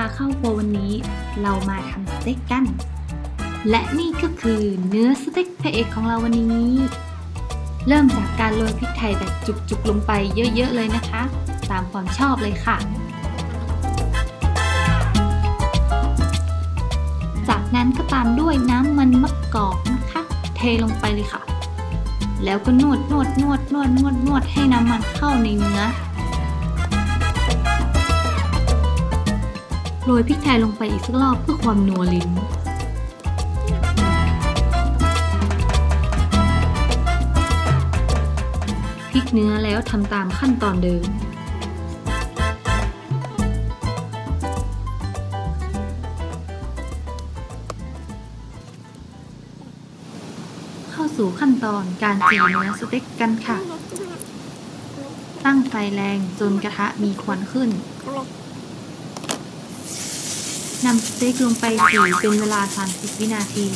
าเข้าโปรวันนี้ เรามาทำสเต็กกัน และนี่ก็คือเนื้อสเต็กพระเอกของเราวันนี้ เริ่มจากการโรยพริกไทยแบบจุกๆลงไปเยอะๆเลยนะคะ ตามความชอบเลยค่ะ จากนั้นก็ตามด้วยน้ำมันมะกอกนะคะ เทลงไปเลยค่ะ แล้วก็นวดนวดนวดนวดนวดนวดให้น้ำมันเข้าในเนื้อ โรยพริกไทยลงไปอีกสักรอบเพื่อความนัวลิ้น พริกเนื้อแล้วทำตามขั้นตอนเดิมเข้าสู่ขั้นตอนการจีเนื้อสเต็กกันค่ะ ตั้งไฟแรงจนกระทะมีควันขึ้น นำสเต็กลงไปจีเป็นเวลา 30 วินาที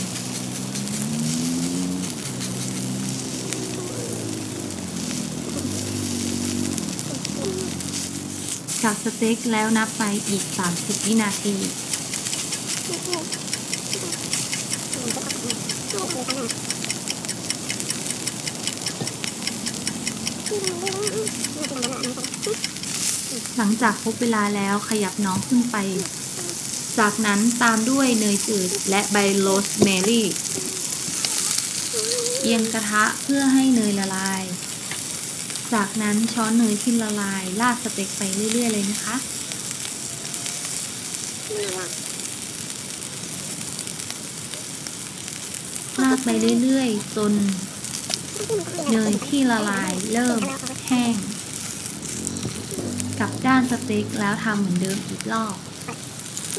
จากสเต็กแล้วนับไปอีก 30 วินาทีหลังจากครบเวลาแล้วขยับน้องขึ้นไป จากนั้นตามด้วยเนยจืดและใบโรสแมรี่ เอียงกระทะเพื่อให้เนยละลาย จากนั้นช้อนเนยที่ละลายราดสเต็กไปเรื่อย ๆ เลยนะคะราดไปเรื่อย ๆ จนเนยที่ละลายเริ่มแห้ง กลับด้านสเต็กแล้วทำเหมือนเดิมอีกรอบ ไ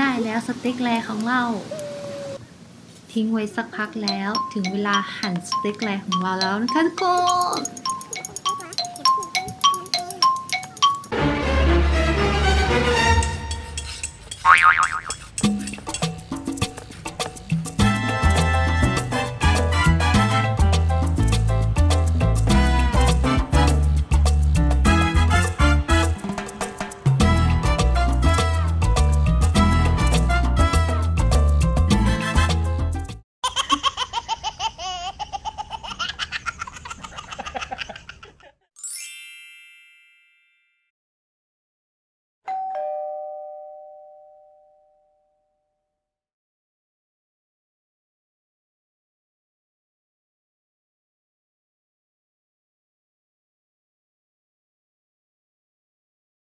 ด้แล้วสเต็กแรของเรา ทิ้งไว้สักพักแล้ว ถึงเวลาหั่นสเต็กแรของเราแล้วนะคะทุกคน